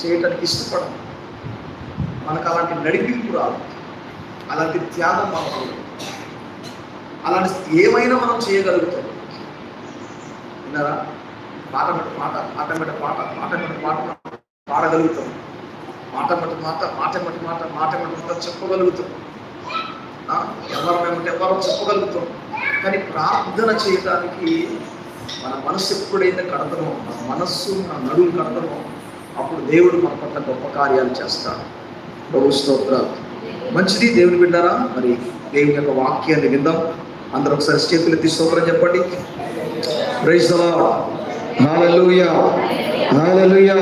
చేయటానికి ఇష్టపడం మనకు అలాంటి నడిపింపు రాదు అలాంటి త్యాగం మనకు అలాంటి ఏమైనా మనం చేయగలుగుతాం. విన్నారా? పాట మెట్ట పాట పాట మెట్ట పాట పాట మెట్ట పాట పాడగలుగుతాం. మాట మట్టి మాట మాట మట్టి మాట మాట మట్టి మాట చెప్పగలుగుతాం. ఎవరు మేమంటే ఎవరు చెప్పగలుగుతాం. కానీ ప్రార్థన చేయడానికి మన మనసు ఎప్పుడైతే కడతామో మన మనస్సు మన నడువు కడతామో అప్పుడు దేవుడు మన పట్ల గొప్ప కార్యాలు చేస్తాడు. ప్రభు స్తోత్రాలు. మంచిది దేవుని వింటారా మరి దేవుని యొక్క వాక్యాన్ని విందాం. అందరూ ఒకసారి చేతులు ఎత్తి స్తోత్రం చెప్పండి. ప్రైజ్ ద లార్డ్ హల్లెలూయా హల్లెలూయా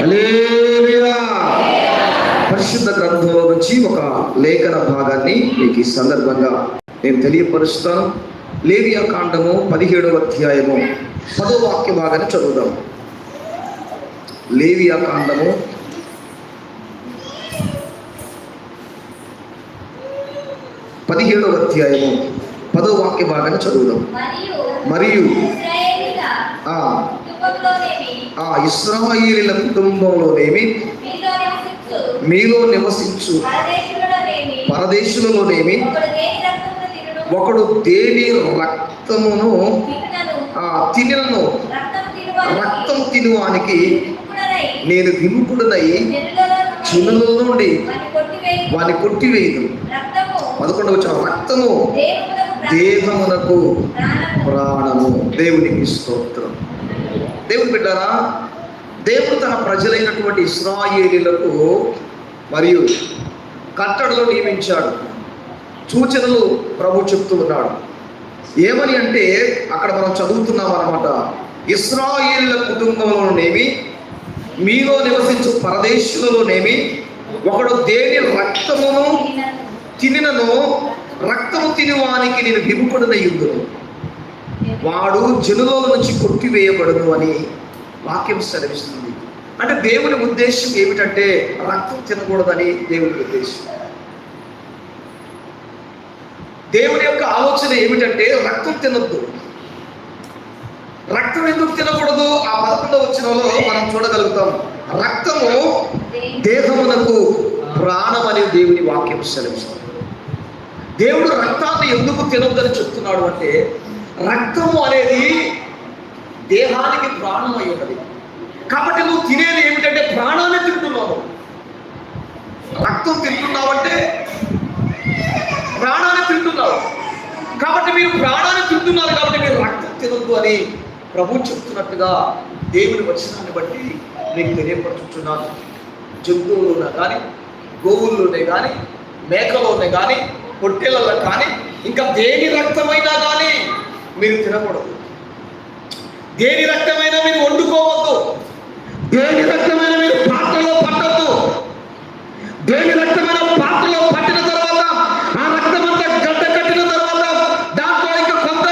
హల్లెలూయా పరిశుద్ధ గ్రంథంలో నుంచి ఒక లేఖన భాగాన్ని మీకు ఈ సందర్భంగా నేను తెలియపరుస్తాను. లేవియా కాండము పదిహేడవ అధ్యాయము పదో వాక్య భాగాన్ని చదువుదాం. లేవియా కాండము. పదిహేడవ అధ్యాయము. పదో వాక్య భాగాన్ని చదువుదాం. మరియు ఆ ఇస్రాయిలీల కుటుంబంలోనేమి? మీలో నివసించు. పరదేశులలోనేమి? ఒకడు దేని రక్తమును తినను? రక్తం తినువానికి నేను విముఖుడునై జనులలో చినుల నుండి వాని కొట్టివేయదు రక్తము పదకొండవ వచ్చిన రక్తము దేహమునకు ప్రాణము. దేవునికి స్తోత్రం. దేవుని బిడ్డారా దేవుడు తన ప్రజలైనటువంటి ఇస్రాయేలీలకు మరియు కట్టడలు నియమించాడు. సూచనలు ప్రభు చెప్తూ ఉన్నాడు. ఏమని అంటే అక్కడ మనం చదువుతున్నాం అనమాట ఇస్రాయేళ్ళ కుటుంబంలోనేమి మీలో నివసించు పరదేశులలోనేమి? ఒకడు దేని రక్తమును తినను రక్తము తినివానికి నేను విముఖుడనై ఉందును వాడు జనులో నుంచి కొట్టివేయబడును అని వాక్యం సెలవిస్తుంది. అంటే దేవుని ఉద్దేశం ఏమిటంటే రక్తం తినకూడదని దేవుని ఉద్దేశం. దేవుని యొక్క ఆలోచన ఏమిటంటే రక్తం తినద్దు. రక్తం ఎందుకు తినకూడదు? ఆ పదకొండవ వచ్చినలో మనం చూడగలుగుతాం. రక్తము దేహమునకు ప్రాణం అనే దేవుని వాక్యం సెలవిస్తుంది. దేవుడు రక్తాన్ని ఎందుకు తినొద్దని చెప్తున్నాడు అంటే రక్తము అనేది దేహానికి ప్రాణం అయ్యేది. కాబట్టి నువ్వు తినేది ఏమిటంటే ప్రాణాన్ని తింటున్నావు. రక్తం తింటున్నావంటే ప్రాణాన్ని తింటున్నావు. కాబట్టి మీరు ప్రాణాన్ని తింటున్నారు కాబట్టి మీరు రక్తం తినొద్దు అని ప్రభు చెప్తున్నట్టుగా దేవుని వచనాన్ని బట్టి మీకు తెలియపరుచుతున్నాను జంతువులోనే కానీ గోవుల్లోనే కానీ మేకలోనే కానీ పొట్టేళ్ళలో కానీ ఇంకా దేని రక్తమైనా కానీ మీరు తినకూడదు. దేని రక్తమైనా మీరు వండుకోవద్దు. దేని రక్తమైనా మీరు పాత్రలో పట్టద్దు దేని రక్తమైన పాత్రలో పట్టిన తర్వాత ఆ రక్తం అంతా గడ్డ కట్టిన తర్వాత దాంట్లో ఇంకా కొంత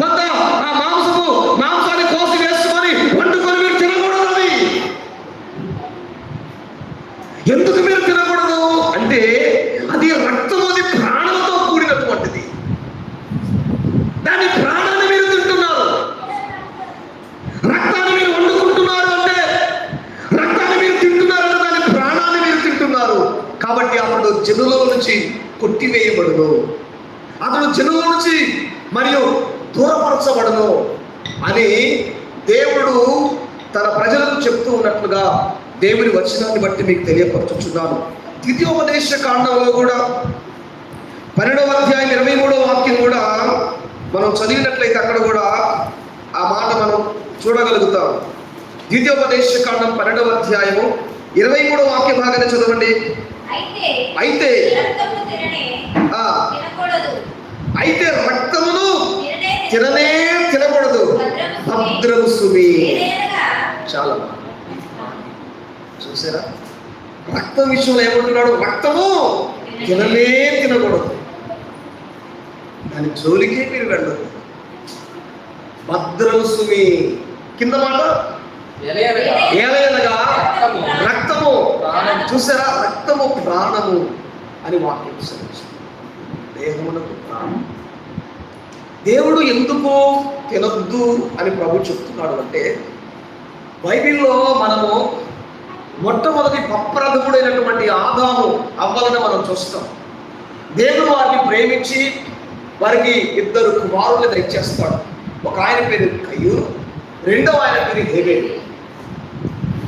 కొంత ఆ మాంసము మాంసాన్ని కోసి వేసుకొని వండుకొని మీరు తినకూడదు అది ఎందుకు మీరు తినకూడదు అంటే అది రక్తం అది ప్రాణంతో కూడినటువంటిది దాని ప్రాణాన్ని మీరు తింటున్నారు రక్తాన్ని మీరు వండుకుంటున్నారు అంటే రక్తాన్ని మీరు తింటున్నారు అంటే దాని ప్రాణాన్ని మీరు తింటున్నారు కాబట్టి అతడు జనుల నుంచి కొట్టివేయబడును అతడు జనుల నుంచి మరియు దూరపరచబడును అని దేవుడు తన ప్రజలకు చెప్తూ ఉన్నట్లుగా దేవుని వచనాన్ని బట్టి మీకు తెలియపరచుచున్నాను. ద్వితీయోపదేశ కాండంలో కూడా పన్నెండవ అధ్యాయం ఇరవై మూడవ వాక్యం కూడా మనం చదివినట్లయితే అక్కడ కూడా ఆ మాట మనం చూడగలుగుతాం. ద్వితీయోపదేశ కాండం పన్నెండవ అధ్యాయము ఇరవై మూడవ వాక్య భాగాన్ని చదవండి. అయితే అయితే తిననే రక్తమును తిననే తిననే తినకూడదు. భద్రము సుమి చాలా. చూసారా? రక్తం విషయంలో ఏమంటున్నాడు? రక్తము తినలే తినకూడదు. దాని జోలికే మీరు వెళ్ళదు భద్రము సుమి కింద మాట? ఏలైనగా రక్తము. చూసారా? రక్తము ప్రాణము అని వాక్యం సెలవిస్తుంది. దేహమునకు ప్రాణం. దేవుడు ఎందుకు తినద్దు అని ప్రభు చెప్తున్నాడు అంటే బైబిల్లో మనము మొట్టమొదటి పప్రథముడైనటువంటి ఆదాము అవ్వాలని మనం చూస్తాం. దేవుడు వారిని ప్రేమించి వారికి ఇద్దరు కుమారుల్ని దయచేస్తాడు. ఒక ఆయన పేరు కయ్యూరు రెండవ ఆయన పేరు హేబేలు.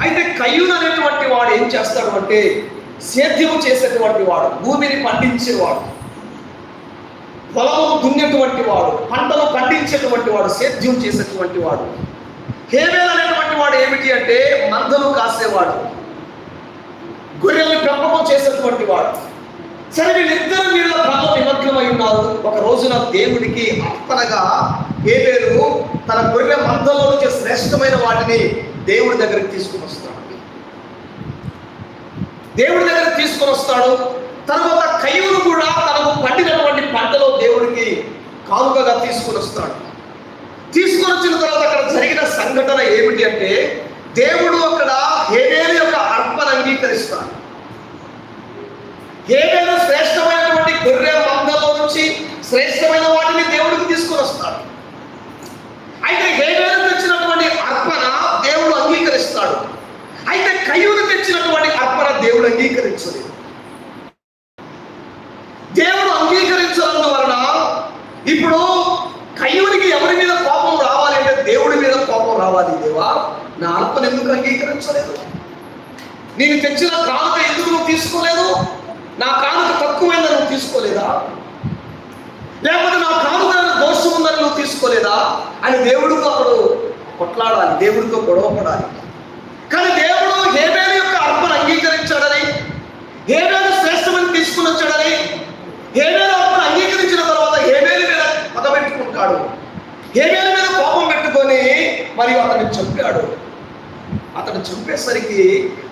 అయితే కయ్యూరు అనేటువంటి వాడు ఏం చేస్తాడు అంటే సేద్యము చేసేటువంటి వాడు భూమిని పండించేవాడు. పొలము దున్నేటువంటి వాడు పంటలు పండించేటువంటి వాడు సేద్యం చేసేటువంటి వాడు. హేబేల్ అనేటువంటి వాడు ఏమిటి అంటే మందలు కాసేవాడు. గొర్రెల్ని పెంపకం చేసేటువంటి వాడు. సరే వీళ్ళిద్దరు వీళ్ళ పనులు నిమగ్నమై ఉన్నారు. ఒక రోజున దేవుడికి అర్పణగా హేబేలు తన గొర్రె మందలో నుంచి శ్రేష్టమైన వాటిని దేవుడి దగ్గరికి తీసుకుని వస్తాడు. దేవుడి దగ్గర తీసుకొని వస్తాడు. తర్వాత కయ్యూరు కూడా తనకు పండినటువంటి పంటలో దేవుడికి కానుకగా తీసుకొని వస్తాడు. తీసుకొని వచ్చిన తర్వాత అక్కడ జరిగిన సంఘటన ఏమిటి అంటే దేవుడు అక్కడ హేబేలు యొక్క అర్పణ అంగీకరిస్తాడు. హేబేలు శ్రేష్టమైనటువంటి గొర్రె మందలో నుంచి శ్రేష్టమైన వాటిని దేవుడికి తీసుకొని వస్తాడు. అయితే హేబేలు తెచ్చినటువంటి అర్పణ దేవుడు అంగీకరిస్తాడు. అయితే కయ్యూరు తెచ్చినటువంటి అర్పణ దేవుడు అంగీకరించలేదు. దేవుడు అంగీకరించ ఇప్పుడు కయ్యూరికి ఎవరి మీద కోపం రావాలి అంటే దేవుడి మీద కోపం రావాలి దేవా? నా ఆత్మను ఎందుకు అంగీకరించలేదు? నేను తెచ్చిన కానుక ఎందుకు నువ్వు తీసుకోలేదు? నా కానుక తక్కువైందని నువ్వు తీసుకోలేదా? లేకపోతే నా కానుక దోషం ఉందని నువ్వు తీసుకోలేదా? అని దేవుడితో అతడు కొట్లాడాలి దేవుడితో గొడవపడాలి. కానీ దేవుడు హేబేలు యొక్క అర్పణ అంగీకరించాడని హేబేలు శ్రేష్టమని తీసుకుని వచ్చాడని హేబేలు అర్పణ అంగీకరించిన పెట్టుకుంటాడు హేబేలు మీద కోపం పెట్టుకొని మరియు అతన్ని చంపాడు. అతను చంపేసరికి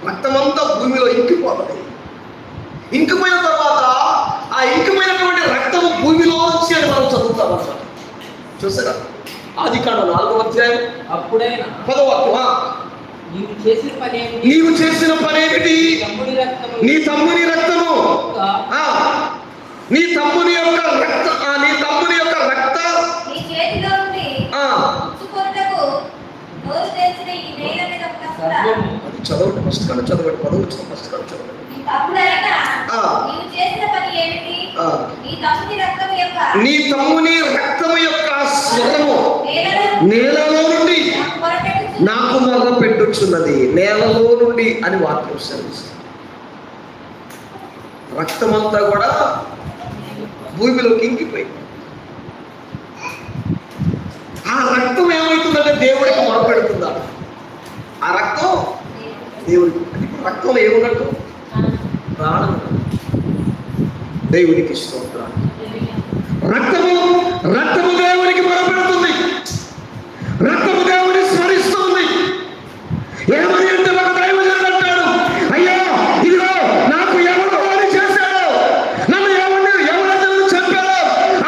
రక్తమంతా భూమిలో ఇంకిపోతుంది. ఇంకిపోయిన తర్వాత ఆ ఇంకిపోయినటువంటి రక్తము భూమిలో నుంచి అని మనం చదువుతాం అన్నమాట చూసారా? ఆది కాండ నాలుగో అధ్యాయం. అప్పుడైనా పదవ నీవు చేసిన పని ఏమిటి? పనేమిటి నీ తమ్ముని రక్తము. నీ తమ్ముని యొక్క రక్త ఆ, నీ తమ్ముని యొక్క రక్త నీ చేతిలో నుండి ఆ, పుచ్చుకొనుటకు నోరు తెరిచిన ఈ నేల మీద ఉన్నప్పుడా, సర్వము అది చదవండి కాడ చదవండి పదవి ఫస్ట్ కాడ చదవండి. నీ తమ్ముని రక్తం రక్తము యొక్క స్వరము నేలలో నుండి నాకు మొగ పెట్టుచున్నది నేలలో నుండి అని వాక్యం సెలవిస్తుంది. రక్తమంతా కూడా భూమిలోకి ఇంకిపోయింది ఆ రక్తం ఏమవుతుందంటే దేవుడికి మొరపెడుతుందా? ఆ రక్తం దేవుడికి అంటే ఇప్పుడు రక్తంలో ఏమున్నట్టు ప్రాణం. దేవునికి స్తోత్రం రక్తము రక్తము దేవునికి మొరపెడుతుంది రక్తము దేవుని స్మరిస్తుంది. ఏమని అంటే ఒక దైవజనుడు అంటాడు అయ్యా ఇదిగో నాకు ఎవరు వారి చేశాడో నన్ను ఎవరిని ఎవరెవరు చంపాడో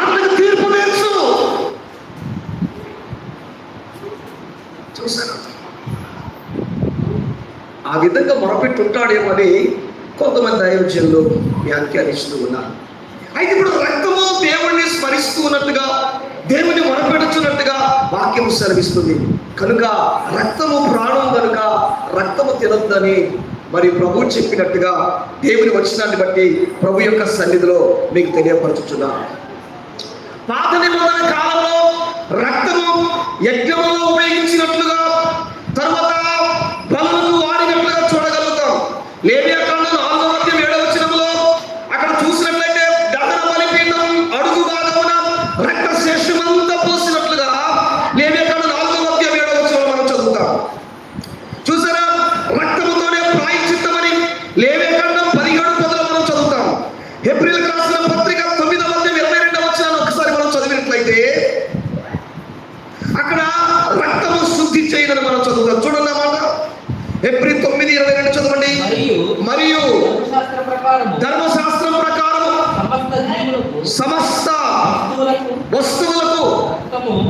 అతనికి తీర్పు తీర్చు చూశాను ఆ విధంగా మొరపెట్టుంటాడేమో అని కొంతమంది దైవజనులు వ్యాఖ్యానిస్తూ ఉన్నారు. అయితే ఇప్పుడు రక్తము దేవుణ్ణి స్మరిస్తూ ఉన్నట్టుగా దేవుని మొరపెడుచున్నట్టుగా వాక్యం సెలవిస్తుంది. కనుక రక్తము ప్రాణం కనుక రక్తము తినొద్దని మరి ప్రభు చెప్పినట్టుగా దేవుని వచనాన్ని బట్టి ప్రభు యొక్క సన్నిధిలో మీకు తెలియపరచుచున్నా. పాత నిబంధన కాలంలో రక్తము యజ్ఞములో ఉపయోగించినట్లుగా తర్వాత బలులకు వాడినట్లుగా చూడగలుగుతాం లేవియా కాండం నాలుగవ అధ్యాయం ఏడవ వచనంలో అక్కడ చూసినట్లయితే దహన బలిపీఠం అడుగు భాగమున రక్త శేషమంతా పోసినట్లుగా లేవియా కాండం నాలుగవ అధ్యాయం ఏడవ వచనంలో మనం చదువుతాం చూసారా రక్తముతోనే ప్రాయశ్చిత్తమని లేవే ఖండం పదిహేడు పదులు మనం చదువుతాం ఏప్రిల్ రాసిన పత్రిక తొమ్మిదవ అధ్యాయం ఇరవై రెండవ వచనాన్ని ఒకసారి మనం చదివినట్లయితే అక్కడ రక్తము శుద్ధి చేయదని మనం చదువుతాం చూడండి అన్నమాట ఏప్రిల్ తొమ్మిది ఇరవై రెండు చదవండి మరియు మరియు ధర్మశాస్త్ర ప్రకారము ధర్మశాస్త్రం ప్రకారం సమస్త జీవులకు సమస్త వస్తువులకు వస్తువులకు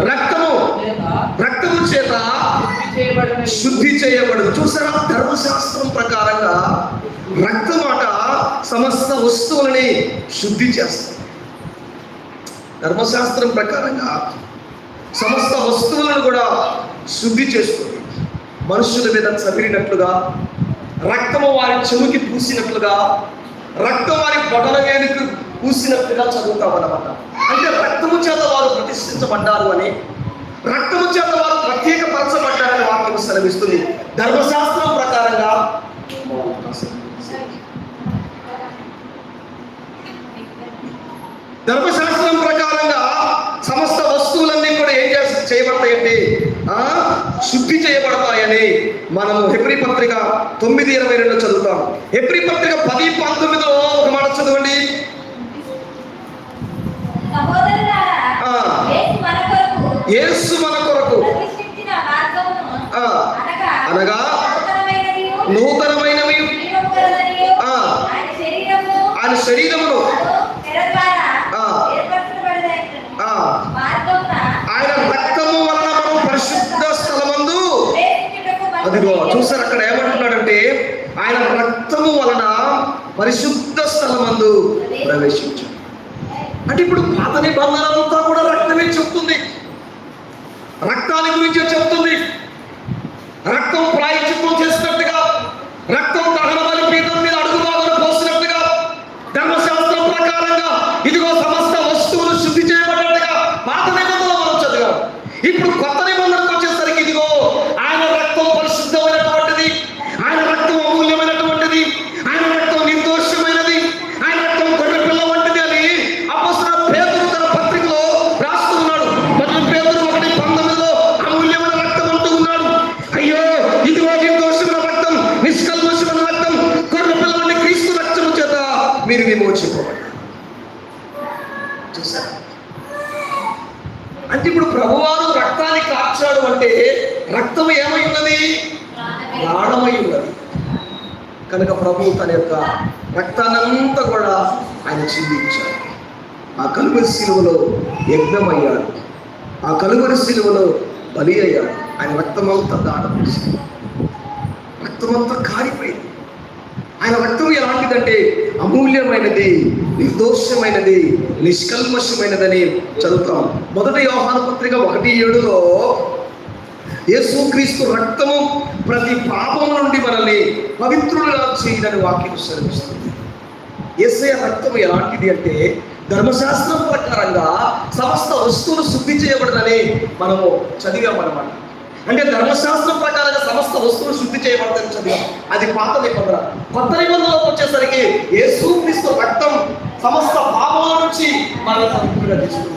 రక్తము రక్తము చేత శుద్ధి చేయబడదు చూసారా? ధర్మశాస్త్రం ప్రకారంగా రక్తమాట సమస్త వస్తువులని శుద్ధి చేస్తుంది. ధర్మశాస్త్రం ప్రకారంగా సమస్త వస్తువులను కూడా శుద్ధి చేస్తుంది. మనుషుల మీద చదివినట్లుగా రక్తము వారి చెవుకి పూసినట్లుగా రక్తం వారి బొటన వేలుకు పూసినట్టుగా చదువుతామన్నమాట అంటే రక్తము చేత వారు ప్రతిష్ఠించబడ్డారు అని రక్తము చేత వారు ప్రత్యేకపరచబడ్డారని వాక్యం సెలవిస్తుంది. ధర్మశాస్త్రం ప్రకారంగా ధర్మశాస్త్రం ప్రకారంగా సమస్త వస్తువులన్నీ కూడా ఏం చేస్త చేయబడతాయండి శుద్ధి చేయబడతాయని మనము హెబ్రి పత్రిక తొమ్మిది ఇరవై రెండు చదువుతాం. హెబ్రి పత్రిక పది పంతొమ్మిదిలో ఒక మాట చదవండి సహోదరులారా, ఆ. యేసు మన కొరకు యేసు మన కొరకు. అనగా నూతనమైనవి. ఆయన శరీరము ఆయన శరీరమును ఆయన రక్తము వలన మనం పరిశుద్ధ స్థలమందు అదిగో. చూసారు అక్కడ ఏమంటున్నాడంటే ఆయన రక్తము వలన పరిశుద్ధ స్థలమందు ప్రవేశించు అంటే ఇప్పుడు పాత నిబంధన అంతా కూడా రక్తమే చెప్తుంది రక్తాన్ని గురించి చెప్తుంది రక్తం ప్రాయచిత్వం చేస్తుంది రక్తం దహన బలి పీఠం మీద అడుగు భాగం పోసినట్టుగా ధర్మశాస్త్రం ప్రకారంగా ఇదిగో సమస్త వస్తువులు శుద్ధి చేయబడినట్టుగా పాత నిబంధనలు మనం చదివాం ఇప్పుడు కొత్త నిబంధనకు వచ్చేసరికి ఇదిగో ఆయన రక్తం పరిశుద్ధమైనటువంటిది ఆయన రక్తం అమూల్యమైనటువంటిది ఆయన రక్తం నిర్దోషమైనది ఆయన రక్తం గొర్రె పిల్ల వంటిది అని అపోస్తల పేతురు తన పత్రికలో రాస్తూ ఉన్నాడు మొదటి పేతురు ఒకటి పంతొమ్మిదిలో అమూల్యమైన రక్తం అంటూ ఉన్నాడు అయ్యో ఇదిగో నిర్దోషమైన రక్తం నిష్కల్మషమైన రక్తం గొర్రె పిల్ల వంటి క్రీస్తు రక్తము చేత మీరు విమోచింపబడ్డారు చూసారా అంటే ఇప్పుడు ప్రభువారు రక్తాన్ని కాచాడు అంటే రక్తం ఏమై ఉన్నది ప్రాణమై ఉన్నది కనుక ప్రభు తన యొక్క రక్తాన్నంతా కూడా ఆయన చిందించాడు. ఆ కలువరి శిలువలో యజ్ఞమయ్యాడు. ఆ కలువరి శిలువలో బలి అయ్యాడు. ఆయన రక్తమంతా దానం చేశాడు. రక్తమంతా కారిపోయింది. ఆయన రక్తం ఎలాంటిదంటే అమూల్యమైనది నిర్దోషమైనది నిష్కల్మషమైనదని చదువుతాం. మొదటి యోహాను పత్రిక ఒకటి ఏడులో యేసుక్రీస్తు రక్తము ప్రతి పాపము నుండి మనల్ని పవిత్రులుగా చేయదని వాక్యం సెలవిస్తుంది. యేసయ్య రక్తం ఎలాంటిది అంటే ధర్మశాస్త్రం ప్రకారంగా సమస్త వస్తువులు శుద్ధి చేయబడదని మనము చదివామన్నమాట. అంటే ధర్మశాస్త్రం ప్రకారంగా సమస్త వస్తువులు శుద్ధి చేయబడదని చదివాం. అది పాత నిబంధన. కొత్త నిబంధనలోకి వచ్చేసరికి యేసుక్రీస్తు రక్తం సమస్త పాపముల నుంచి మనల్ని పవిత్రులుగా తీసుకుంది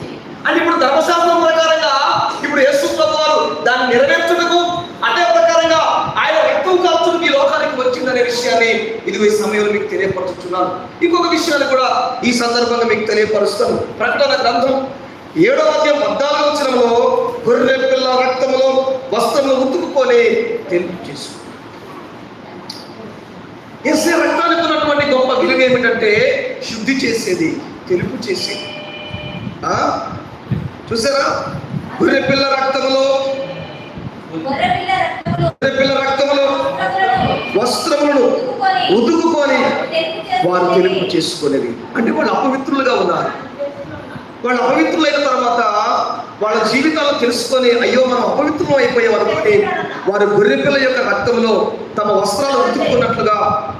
అంటే ఇప్పుడు ధర్మశాస్త్రం ప్రకారంగా ఇప్పుడు యేసు నెరవేర్చుటకు అదే ప్రకారంగా ఆయన రక్తం కాల్చుటకు ఈ లోకానికి వచ్చిందనే విషయాన్ని ఇదిగో ఈ సమయంలో మీకు తెలియపరుచుతున్నాను. ఇంకొక విషయాన్ని కూడా ఈ సందర్భంగా మీకు తెలియపరుస్తాను. ప్రకటన గ్రంథం ఏడో అధ్యాయం పద్నాలుగు వచ్చినంలో గొర్రె పిల్ల రక్తంలో వస్త్రములు ఉతుకుకొని తెలుపు చేసు ఎస్ఏ రక్తానికి ఉన్నటువంటి గొప్ప విలువ ఏమిటంటే శుద్ధి చేసేది తెలుపు చేసేది. ఆ? చూసారా? గొర్రె పిల్ల రక్తంలో గొర్రెపిల్ల పిల్ల రక్తములో. వస్త్రములను ఉతుకుకొని వారు. తెలుపు చేసుకునేది. అంటే వాళ్ళు అపవిత్రులుగా ఉన్నారు. వాళ్ళు అపవిత్రులైన తర్వాత వాళ్ళ జీవితాలు తెలుసుకొని అయ్యో మనం అపవిత్రం అయిపోయాం అనుకోని వారు గొర్రెపిల్ల యొక్క రక్తంలో తమ వస్త్రాలు ఉతుక్కున్నట్లుగా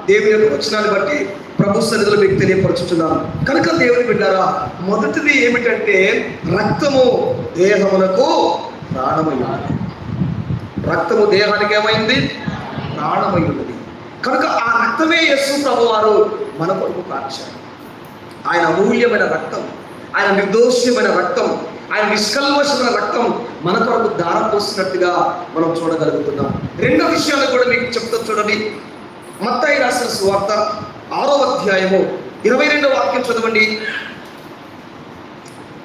దేవుని యొక్క వచనాన్ని బట్టి ప్రభు సన్నిధిలో మీకు తెలియపరుచుతున్నాను కనుక దేవుని బిడ్డారా మొదటిది ఏమిటంటే రక్తము దేహమునకు ప్రాణమై ఉన్నది రక్తము దేహానికి ఏమైంది? ప్రాణమై ఉన్నది కనుక ఆ రక్తమే యస్సు ప్రభు వారు మన కొరకు కాచారు. ఆయన అమూల్యమైన రక్తం ఆయన నిర్దోష్యమైన రక్తం ఆయన నిష్కల్మషమైన రక్తం మన కొరకు దారం పోసినట్టుగా మనం చూడగలుగుతున్నాం. రెండో విషయాలు కూడా మీకు చెప్తా చూడండి. మత్తాయి రాసిన సువార్త ఆరో అధ్యాయము ఇరవై రెండో వాక్యం చదవండి.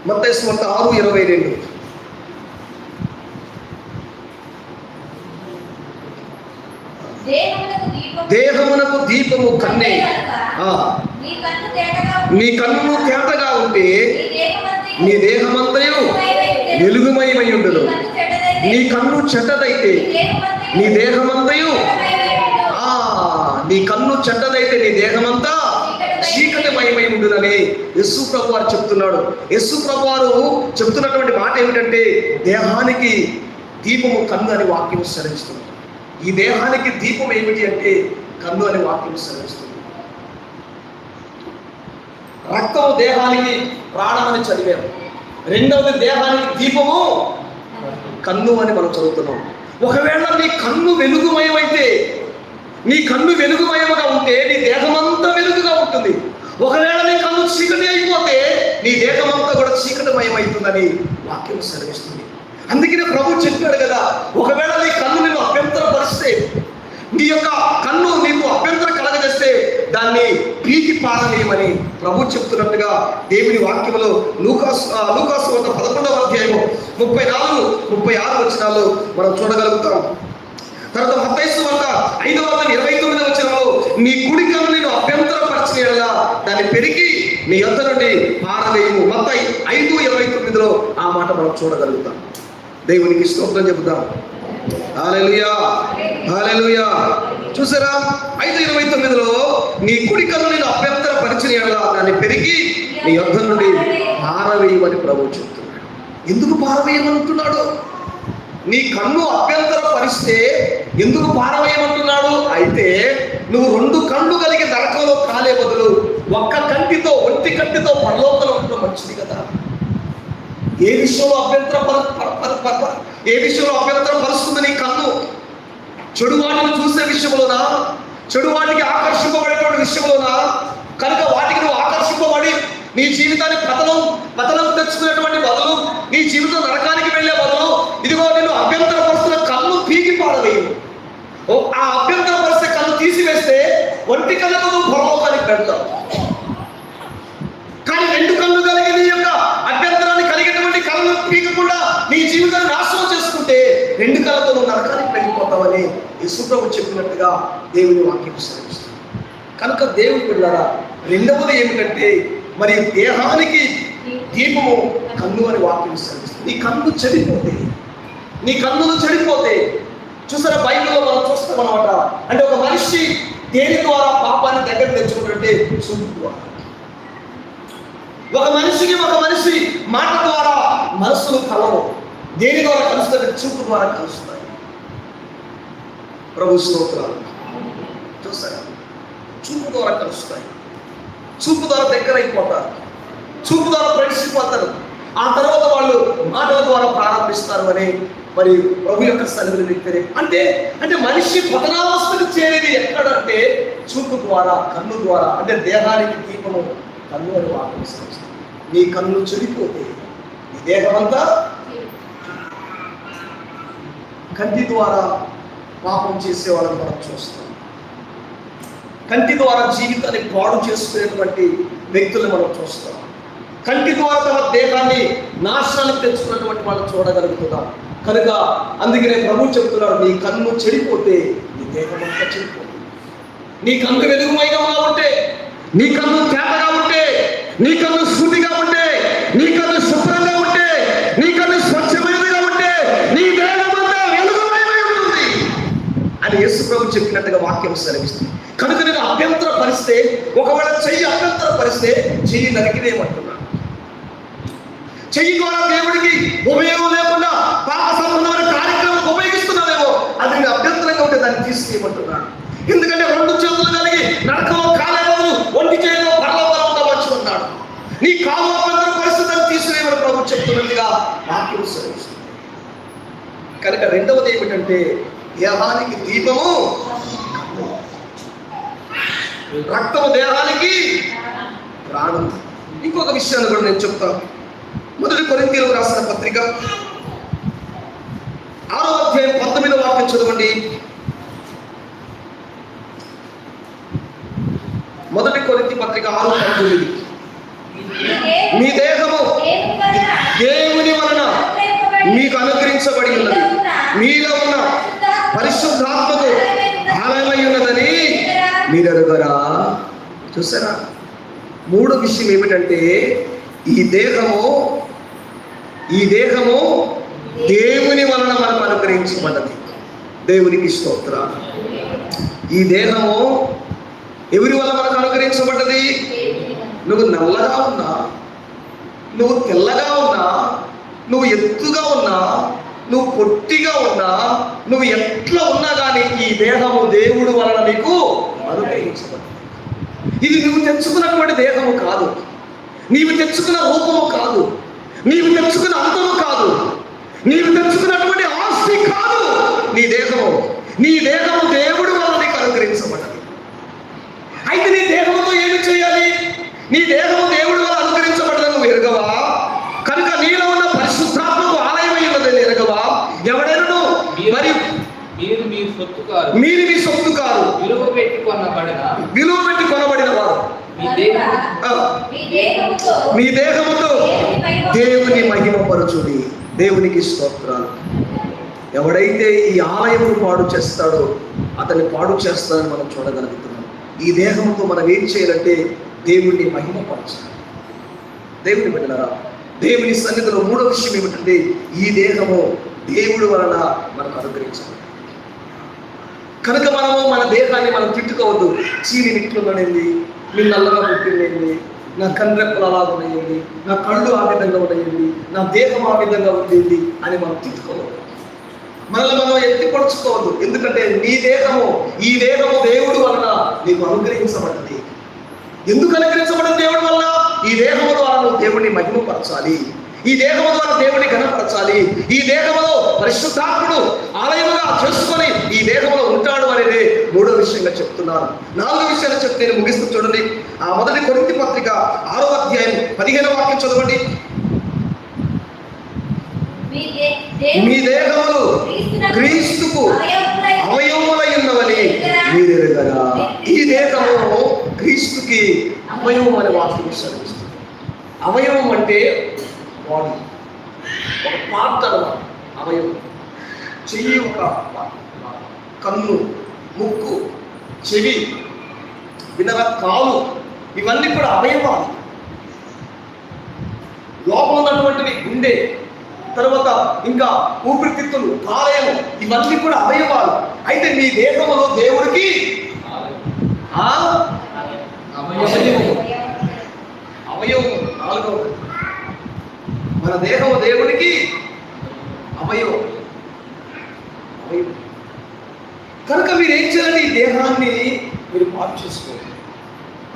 మత్తాయి సువార్త ఆరు ఇరవై రెండు. దేహమునకు దీపము కన్నే. ఆ, నీ కన్ను తేటగా ఉంటే నీ దేహమంతయు వెలుగుమయమై ఉండును నీ కన్ను చెడ్డదైతే నీ దేహమంతయు ఆ. నీ కన్ను చెడ్డదైతే నీ దేహమంతా చీకటిమయమై ఉండునని యస్సు ప్రభు వారు చెప్తున్నాడు. యస్సు ప్రభు వారు చెప్తున్నటువంటి మాట ఏమిటంటే దేహానికి దీపము కన్ను అని వాక్యం ఉచ్చరిస్తుంది ఈ దేహానికి దీపం ఏమిటి అంటే కన్ను అనే వాక్యం సెలవిస్తుంది. రక్తము దేహానికి ప్రాణం అని చదివాము రెండవది దేహానికి దీపము కన్ను అని మనం చదువుతున్నాం. ఒకవేళ నీ కన్ను వెలుగుమయమైతే నీ కన్ను వెలుగుమయముగా ఉంటే నీ దేహమంతా వెలుగుగా ఉంటుంది. ఒకవేళ నీ కన్ను చీకటి అయిపోతే నీ దేహమంతా కూడా చీకటిమయమవుతుందని వాక్యం సెలవిస్తుంది. అందుకనే ప్రభు చెప్పాడు కదా ఒకవేళ నీ కన్ను నేను అభ్యంతరపరిస్తే నీ యొక్క కన్ను నీకు అభ్యంతరం కలగజేస్తే దాన్ని పీకి పారనీయమని ప్రభు చెప్తున్నట్టుగా దేవుని వాక్యంలో లూకాస్ లూకాస్ వద్ద పదకొండవ అధ్యాయము ముప్పై నాలుగు ముప్పై ఆరు వచ్చినాలు మనం చూడగలుగుతాం. తర్వాత మత్తైసు వద్ద ఐదవ వందల ఇరవై తొమ్మిది వచనంలో నీ కుడి కన్ను నేను అభ్యంతరపరిచిన దాన్ని పెరిగి నీ యొద్ద నుండి పారవేయము మత్తయి ఐదు ఇరవై తొమ్మిదిలో ఆ మాట మనం చూడగలుగుతాం. దేవునికి స్తోత్రం చెబుతాం. హల్లెలూయా హల్లెలూయా. చూసారా? ఐదు ఇరవై తొమ్మిదిలో నీ కుడి కన్ను నేను అభ్యంతర పరిచిన దాన్ని పెరిగి నీ యొద్ధ నుండి పారవేయమని ప్రభు చెప్తున్నాడు. ఎందుకు పారవేయమంటున్నాడు? నీ కన్ను అభ్యంతర పరిస్తే ఎందుకు పారవేయమంటున్నాడు? అయితే నువ్వు రెండు కళ్ళు కలిగి నరకంలో కాలే బదులు ఒక్క కంటితో ఒంటి కంటితో పరలోకంలో ఉండడం మంచిది కదా. ఏ విషయంలో అభ్యంతర ఏ విషయంలో అభ్యంతరం పరుస్తుంది నీ కన్ను? చెడు వాటిని చూసే విషయంలోనా? చెడు వాటికి ఆకర్షింపబడేటువంటి విషయంలోనా? కనుక వాటికి నువ్వు ఆకర్షింపబడి నీ జీవితాన్ని పతనం పతనం తెచ్చుకునేటువంటి బదులు నీ జీవితం నరకానికి వెళ్ళే బదులు ఇదిగో నేను అభ్యంతరపరుస్తున్న కన్ను పీకి పాడవేయు. ఓ ఆ అభ్యంతరపరిస్తే కన్ను తీసివేస్తే ఒంటి కళ్ళకు నువ్వు పరలోకానికి పెడతావు. కానీ రెండు కళ్ళు కలిగి నీ యొక్క అభ్యంతరం కలిగినటువంటి కళ్ళు పీకకుండా నీ జీవితాన్ని నాశనం చేసుకుంటే రెండు కళ్ళతో నువ్వు నరకానికి యశుప్రభు చెప్పినట్టుగా దేవుని వాక్యం సెలవిస్తుంది. కనుక దేవుని పిల్లరా రెండవది ఏమిటంటే మరి దేహానికి దీపము కన్ను అని వాక్యం సెలవిస్తుంది. నీ కన్ను చెడిపోతే నీ కన్నులు చెడిపోతే చూసారా బైబిల్లో మనం చూస్తాం అనమాట అంటే ఒక మనిషి దేని ద్వారా పాపాన్ని దగ్గర తెచ్చుకుంటుంటే చూపు ద్వారా ఒక మనిషికి ఒక మనిషి మాట ద్వారా మనసులు కలవు దేని ద్వారా కలుస్తాయి చూపు ద్వారా కలుస్తుంది. ప్రభు స్తోత్రాలు. చూసారా? చూపు ద్వారా కలుస్తాయి. చూపు ద్వారా దగ్గర అయిపోతారు చూపు ద్వారా ప్రవేశిపోతారు. ఆ తర్వాత వాళ్ళు మాటల ద్వారా ప్రారంభిస్తారు అని మరి ప్రభు యొక్క సన్నిధిని మీకు తెలియ అంటే అంటే మనిషి పతనావస్థకు చేరేది ఎక్కడంటే చూపు ద్వారా కన్ను ద్వారా అంటే దేహానికి దీపము కన్ను అని వాక్యం సంస్థ నీ కన్ను చెడిపోతే నీ దేహం అంతా కంటి ద్వారా పాపం చేసే వాళ్ళని మనం చూస్తాం. కంటి ద్వారా జీవితాన్ని పాడు చేసుకునేటువంటి వ్యక్తులను మనం చూస్తాం. కంటి ద్వారా తమ దేహాన్ని నాశనానికి తెచ్చుకున్నటువంటి వాళ్ళని చూడగలుగుతున్నాం. కనుక అందుకనే ప్రభు చెప్తున్నాడు నీ కన్ను చెడిపోతే నీ దేహం అంతా చెడిపోతుంది. నీ కన్ను వెలుగుమైనగా ఉంటే నీ కన్ను తేటగా ఉంటే నీ కన్ను శుద్ధిగా ఉంటే నీ కన్ను శుభ్రంగా ఉంటే నీ కన్ను స్వచ్ఛమైనదిగా ఉంటే నీ దేహమంతా వెలుగుమయమై ఉంటుంది అని యేసు ప్రభు చెప్పినట్టుగా వాక్యం సెలవిస్తుంది. కనుక నేను అభ్యంతర పరిస్తే ఒకవేళ చెయ్యి అభ్యంతర పరిస్తే చెయ్యి నరికిదేమంటున్నాను చెయ్యి ద్వారా దేవుడికి ఉపయోగం లేకుండా పాప సంబంధమైన కార్యక్రమం ఉపయోగిస్తున్నావేమో అది నేను అభ్యంతరంగా ఉంటే దాన్ని తీసుకేయమంటున్నాడు ఎందుకంటే రెండు చేతులు కలిగి నరకంలో కాలే ఒంటి చేతిలో పరలోకంలో ఉండవచ్చు అన్నాడు నీ కాలు అభ్యంతర పరిస్థితులను తీసుకునేమని ప్రభు చెప్తున్నట్టుగా వాక్యం సెలవిస్తుంది. కనుక రెండవది ఏమిటంటే దేహానికి దీపము. రక్తము దేహానికి ప్రాణం ఇంకొక విషయాన్ని కూడా నేను చెప్తాను మొదటి కొరింథీయులకు రాసిన పత్రిక. ఆరో అధ్యాయం పంతొమ్మిదో వాక్యం చదవండి. మొదటి కొరింథీ పత్రిక ఆరు పంతొమ్మిది. మీ దేహము దేవుని వలన మీకు అనుగ్రహించబడి ఉన్నది. మీలో మీరు ఎరుగరా చూసారా? మూడో విషయం ఏమిటంటే ఈ దేహము ఈ దేహము దేవుని వలన మనం అనుగ్రహించబడ్డది. దేవునికి స్తోత్ర ఈ దేహము ఎవరి వల్ల మనకు అనుగ్రహించబడ్డది? నువ్వు నల్లగా ఉన్నా నువ్వు తెల్లగా ఉన్నా నువ్వు ఎత్తుగా ఉన్నా నువ్వు పొట్టిగా ఉన్నా నువ్వు ఎట్లా ఉన్నా కానీ ఈ దేహము దేవుడు వలన నీకు అనుగ్రహించబడింది ఇది నువ్వు తెచ్చుకున్నటువంటి దేహము కాదు. నీవు తెచ్చుకున్న రూపము కాదు. నీవు తెచ్చుకున్న అంతము కాదు. నీవు తెచ్చుకున్నటువంటి ఆస్తి కాదు. నీ దేహము. నీ దేహము దేవుడు వలన నీకు అనుగ్రహించబడ్డది అయితే నీ దేహంతో ఏమి చేయాలి నీ దేహము దేవుడి వల్ల అనుగ్రహించబడ్డది నువ్వు ఎరగవా కనుక నీలో ఉన్న పరిశుద్ధాత్మకు ఆలయం ఉన్నది ఎరగవా ఎవడైనా మరి మీరు మీ సొత్తు కారు మీరు మీ సొత్తు కాదు. విలువ పెట్టి కొనబడిన విలువ పెట్టి కొనబడిన వారు మీ దేహముతో. దేవుని మహిమపరచుడి. దేవునికి స్తోత్రాలు. ఎవడైతే ఈ ఆలయమును పాడు చేస్తాడో అతన్ని పాడు చేస్తాడని మనం చూడగలుగుతున్నాం. ఈ దేహంతో మనం ఏం చేయాలంటే దేవుణ్ణి మహిమపరచాలి. దేవుని బిడ్డలరా దేవుని సన్నిధిలో మూడో విషయం ఏమిటంటే ఈ దేహము దేవుడి వలన మనకు అనుగ్రహించాలి కనుక మనము మన దేహాన్ని మనం తిట్టుకోవద్దు. చీని నిట్లున్నది నీ నల్లగా పుట్టింది నా కండ్రెప్పలు అలా ఉన్నాయండి నా కళ్ళు ఆ విధంగా ఉన్నాయండి నా దేహం ఆ విధంగా ఉండేది అని మనం తిట్టుకోవద్దు. మనల్ని మనం ఎత్తిపడుచుకోవద్దు ఎందుకంటే నీ దేహము ఈ దేహము దేవుడు వలన నీకు అనుగ్రహించబడింది. ఎందుకు అనుగ్రహించబడింది దేవుడి వల్ల ఈ దేహము ద్వారా నువ్వు దేవుడిని మహిమపరచాలి. ఈ దేహము ద్వారా దేవుడిని గణపరచాలి ఈ దేహములో పరిశుద్ధాత్ముడు ఆలయముగా చేసుకొని ఈ దేహంలో ఉంటాడు అనేది మూడో విషయంగా చెప్తున్నారు నాలుగో విషయాలు చెప్తే నేను ముగిస్తూ చూడండి. ఆ మొదటి కొరింథీ పత్రిక ఆరో అధ్యాయం పదిహేను వాక్యం చదవండి. మీ దేహములు క్రీస్తుకు అవయవములై ఉన్నవని మీరు ఎరుగరా ఈ దేహము క్రీస్తుకి అవయవం అనే వాక్యం అవయవం అంటే బాడీ ఒక పార్ట్ అన్నమాట అవయవం. చెయ్యి ఒక. కన్ను ముక్కు చెవి వినర కాలు ఇవన్నీ కూడా అవయవాలు. లోపల ఉన్నటువంటివి గుండె తర్వాత ఇంకా ఊపిరితిత్తులు కాలేయం ఇవన్నీ కూడా అవయవాలు. అయితే మీ దేహంలో దేవుడికి ఆ? అవయవము అవయవం నాలుగవది. మన దేహము దేవుడికి అవయవం కనుక మీరు ఏం చేయాలంటే ఈ దేహాన్ని మీరు పాటు చేసుకోవాలి.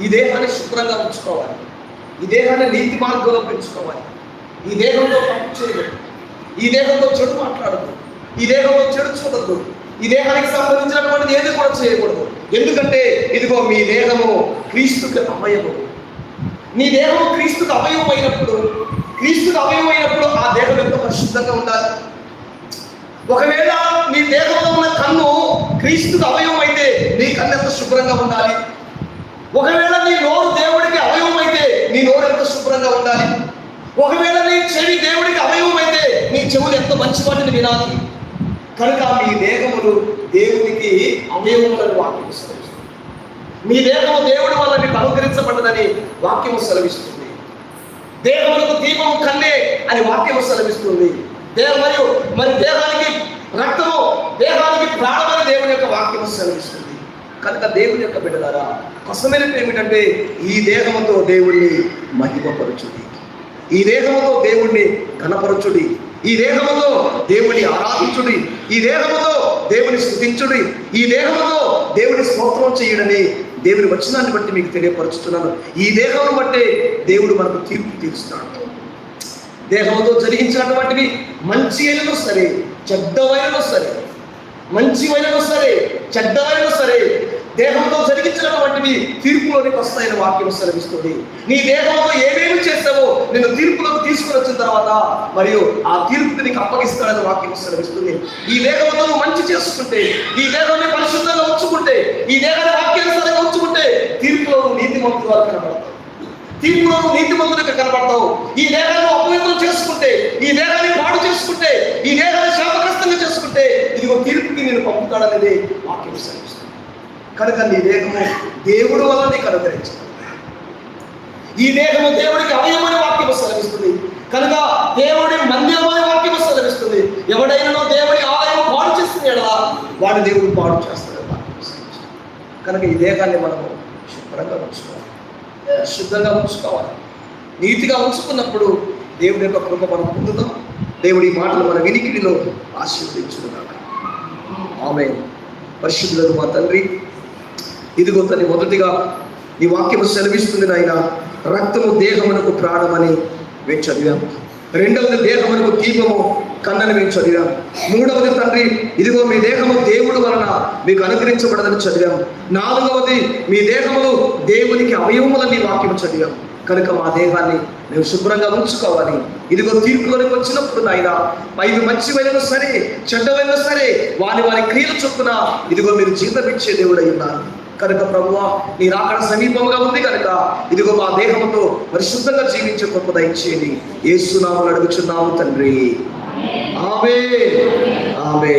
ఈ దేహాన్ని శుభ్రంగా ఉంచుకోవాలి. ఈ దేహాన్ని నీతి మార్గంలో పెంచుకోవాలి. ఈ దేహంతో తప్పు చేయదు. ఈ దేహంతో చెడు మాట్లాడదు. ఈ దేహంలో చెడు చూడద్దు ఈ దేహానికి సంబంధించినటువంటిది ఏది కూడా చేయకూడదు. ఎందుకంటే ఇదిగో మీ దేహము క్రీస్తుకి అవయవం నీ దేహము క్రీస్తుకు అవయవం అయినప్పుడు క్రీస్తుకు అవయమైనప్పుడు ఆ దేహం ఎంత పరిశుద్ధంగా ఉండాలి. ఒకవేళ నీ దేహంలో ఉన్న కన్ను క్రీస్తుకు అవయవం అయితే నీ కన్ను ఎంత శుభ్రంగా ఉండాలి. ఒకవేళ నీ నోరు దేవుడికి అవయవం అయితే నీ నోరు ఎంత శుభ్రంగా ఉండాలి. ఒకవేళ నీ చెవి దేవుడికి అవయవం అయితే నీ చెవులు ఎంత మంచి వాటిని వినాలి. కనుక మీ దేహములు దేవునికి అవయవములను వాక్యం సెలవిస్తుంది. మీ దేహము దేవుడి వల్ల మీకు అనుగ్రహించబడ్డదని వాక్యము సెలవిస్తుంది. దేహములకు దీపము కన్నే అని వాక్యము సెలవిస్తుంది. దేహ మరియు మరి దేహానికి రక్తము దేహానికి ప్రాణమని దేవుని యొక్క వాక్యము సెలవిస్తుంది. కనుక దేవుని యొక్క బిడ్డలారా కొసమైన ఏమిటంటే ఈ దేహముతో దేవుణ్ణి మహిమపరచుడి. ఈ దేహముతో దేవుణ్ణి కనపరచుడి ఈ దేహముతో దేవుని ఆరాధించుడి. ఈ దేహముతో దేవుని స్థుతించుడి ఈ దేహముతో దేవుని స్తోత్రం చేయడని దేవుని వచనాన్ని బట్టి మీకు తెలియపరుచుతున్నాను. ఈ దేహమును బట్టే దేవుడు మనకు తీర్పు తీరుస్తాడు. దేహంతో జరిగించినటువంటివి మంచి అయినా సరే చెడ్డవైనా సరే మంచివైనను సరే చెడ్డవైనా సరే దేహంతో జరిగించినటువంటివి తీర్పులోనికి వస్తాయని వాక్యం సెలవిస్తుంది. నీ దేహంతో ఏమేమి చేస్తావో నేను తీర్పులోకి తీసుకుని వచ్చిన తర్వాత మరియు ఆ తీర్పుకి నీకు అప్పగిస్తాడని వాక్యం సెలవిస్తుంది. ఈ దేహంతో నువ్వు మంచి చేసుకుంటే ఈ దేహాన్ని పరిశుద్ధంగా ఉంచుకుంటే ఈ దేహాన్ని వాక్యానుసారంగా ఉంచుకుంటే తీర్పులో నువ్వు నీతిమంతులు వారు కనబడతావు. తీర్పులో నువ్వు మంత్రులకు కనబడతావు. ఈ దేహాన్ని అపవిత్రం చేసుకుంటే ఈ దేహాన్ని పాడు చేసుకుంటే ఈ దేహాన్ని శాపగ్రస్తంగా చేసుకుంటే ఇదిగో తీర్పుకి నేను పంపుతాడనేది వాక్యం సెలవిస్తుంది. కనుక నీ దేహము దేవుడు వల్ల నీకు అనుగ్రహించాలి ఈ దేహము దేవుడికి అవయమని వాక్యము సెలవిస్తుంది. కనుక దేవుడి మందిరమని వాక్యము సెలవిస్తుంది. ఎవడైనా దేవుడి ఆలయం పాడు చేస్తున్నాడా? వాడు దేవుడు పాడు చేస్తాడు కనుక ఈ దేహాన్ని మనము శుభ్రంగా ఉంచుకోవాలి. శుద్ధంగా ఉంచుకోవాలి. నీతిగా ఉంచుకున్నప్పుడు దేవుడి యొక్క కృప మనం పొందుతాం. దేవుడి మాటలు మన వినికిడిలో ఆశీర్వదించుకున్నాక. ఆమె పరిశుద్ధులకు మా తండ్రి ఇదిగో తని మొదటిగా నీ వాక్యము సెలవిస్తుంది నాయన. రక్తము దేహమునకు ప్రాణమని మేము చదివాము. రెండవది దేహమునకు దీపము కన్నని మేము చదివాము. మూడవది తండ్రి ఇదిగో మీ దేహము దేవుడు వలన మీకు అనుగ్రహించబడదని చదివాం నాలుగవది మీ దేహములు దేవునికి అవయవములని వాక్యం చదివాం కనుక మా దేహాన్ని మేము శుభ్రంగా ఉంచుకోవాలి. ఇదిగో తీర్పులోనికి వచ్చినప్పుడు నాయన పైకి మంచివైనా సరే చెడ్డవైనా సరే వారి వారి క్రియలు చొప్పున ఇదిగో మీరు జీతం ఇచ్చే దేవుడై ఉన్నారు. కనుక ప్రభువా నీ రాకడ సమీపంగా ఉంది కనుక ఇదిగో మా దేహంతో పరిశుద్ధంగా జీవించే గొప్ప దయచేయండి. ఏసునామలు అడుగుచున్నాము తండ్రి. ఆమె ఆమె